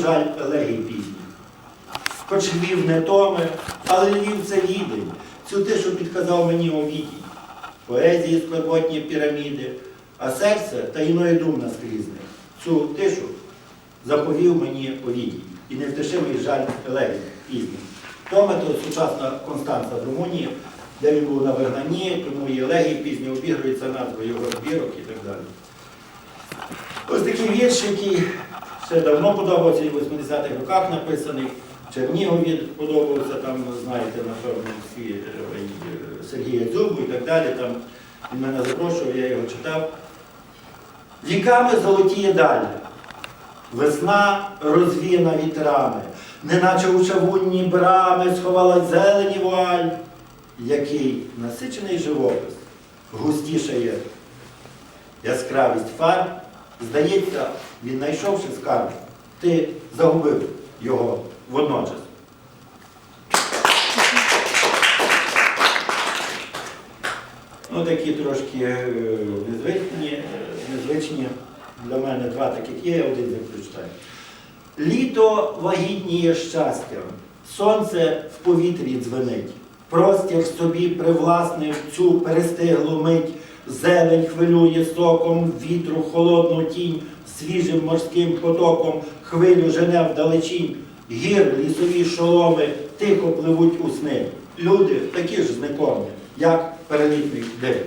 жаль, елегії пізні. Хоч Львів не томе, але Львів це відень. Цю тишу підказав мені Овідій. Поезії скорботні піраміди, а серце та іної дум наскрізне. Цю тишу заповів мені Овідій. І невтишимий жаль елегії пізні. Томе то сучасна Констанца в Румунії, де він був на вигнанні, тому і елегії пізні обігрується назва його збірок і так далі. Ось такий вірш, який ще давно подобався, і в 80-х роках написаний. Чернігові подобався, там, знаєте, напевно, всі е, Сергія Дзюбу і так далі. Там він мене запрошував, я його читав. Віками золотіє далі. Весна розвіяна вітрами, неначе у чавунні брами сховалась зелені вуаль, який насичений живопис, густішає яскравість фарб, здається, він знайшовши скарб, ти загубив його водночас. Ну, такі трошки е, незвичні, незвичні для мене два таких є, я один з них прочитаю. Літо вагітніє щастям, сонце в повітрі дзвенить, простір собі привласнив цю перестиглу мить, зелень хвилює соком, вітру холодну тінь, свіжим морським потоком, хвилю жене вдалечінь, гір лісові шоломи тихо пливуть у сни. Люди такі ж знакомі, як перелітний день.